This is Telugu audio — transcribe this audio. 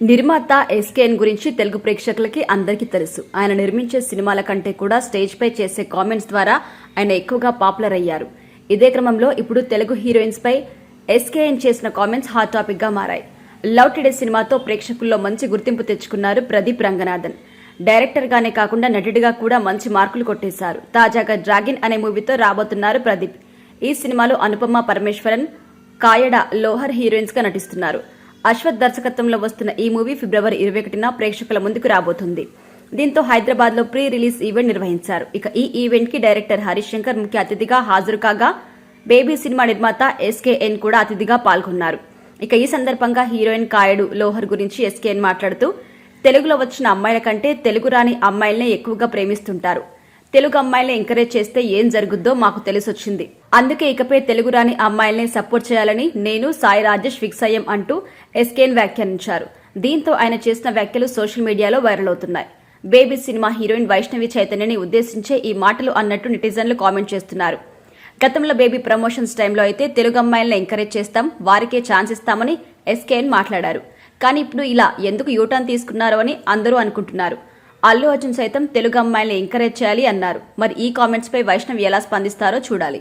నిర్మాత ఎస్కేఎన్ గురించి తెలుగు ప్రేక్షకులకి అందరికీ తెలుసు. ఆయన నిర్మించే సినిమాల కంటే కూడా స్టేజ్ పై చేసే కామెంట్స్ ద్వారా ఆయన ఎక్కువగా పాపులర్ అయ్యారు. ఇదే క్రమంలో ఇప్పుడు తెలుగు హీరోయిన్స్ పై ఎస్కేఎన్ చేసిన కామెంట్స్ హాట్ టాపిక్గా మారాయి. లవ్ టుడే సినిమాతో ప్రేక్షకుల్లో మంచి గుర్తింపు తెచ్చుకున్నారు ప్రదీప్ రంగనాథన్. డైరెక్టర్ గానే కాకుండా నటుడిగా కూడా మంచి మార్కులు కొట్టేశారు. తాజాగా డ్రాగన్ అనే మూవీతో రాబోతున్నారు ప్రదీప్. ఈ సినిమాలో అనుపమ పరమేశ్వరన్ కాయడ లోహర్ హీరోయిన్స్గా నటిస్తున్నారు. అశ్వత్ దర్శకత్వంలో వస్తున్న ఈ మూవీ ఫిబ్రవరి ఇరవై ఒకటిన ప్రేక్షకుల ముందుకు రాబోతుంది. దీంతో హైదరాబాద్లో ప్రీ రిలీజ్ ఈవెంట్ నిర్వహించారు. ఇక ఈ ఈవెంట్కి డైరెక్టర్ హరీష్ శంకర్ ముఖ్య అతిథిగా హాజరు కాగా బేబీ సినిమా నిర్మాత ఎస్కేఎన్ కూడా అతిథిగా పాల్గొన్నారు. ఇక ఈ సందర్భంగా హీరోయిన్ కాయడు లోహర్ గురించి ఎస్కేఎన్ మాట్లాడుతూ తెలుగులో వచ్చిన అమ్మాయిల కంటే తెలుగు రాని అమ్మాయిలనే ఎక్కువగా ప్రేమిస్తుంటారు. తెలుగు అమ్మాయిల్ని ఎంకరేజ్ చేస్తే ఏం జరుగుద్దో మాకు తెలిసొచ్చింది. అందుకే ఇకపై తెలుగు రాని అమ్మాయిల్ని సపోర్ట్ చేయాలని నేను సాయి రాజేష్ ఫిక్స్ అయ్యాం అంటూ ఎస్కేన్ వ్యాఖ్యానించారు. దీంతో ఆయన చేసిన వ్యాఖ్యలు సోషల్ మీడియాలో వైరల్ అవుతున్నాయి. బేబీ సినిమా హీరోయిన్ వైష్ణవి చైతన్యని ఉద్దేశించే ఈ మాటలు అన్నట్టు నెటిజన్లు కామెంట్ చేస్తున్నారు. గతంలో బేబీ ప్రమోషన్స్ టైంలో అయితే తెలుగు అమ్మాయిలను ఎంకరేజ్ చేస్తాం వారికే ఛాన్స్ ఇస్తామని ఎస్కేఎన్ మాట్లాడారు. కానీ ఇప్పుడు ఇలా ఎందుకు యూటర్న్ తీసుకున్నారో అని అందరూ అనుకుంటున్నారు. అల్లు అర్జున్ సైతం తెలుగు అమ్మాయిల్ని ఎంకరేజ్ చేయాలి అన్నారు. మరి ఈ కామెంట్స్ పై వైష్ణవ్ ఎలా స్పందిస్తారో చూడాలి.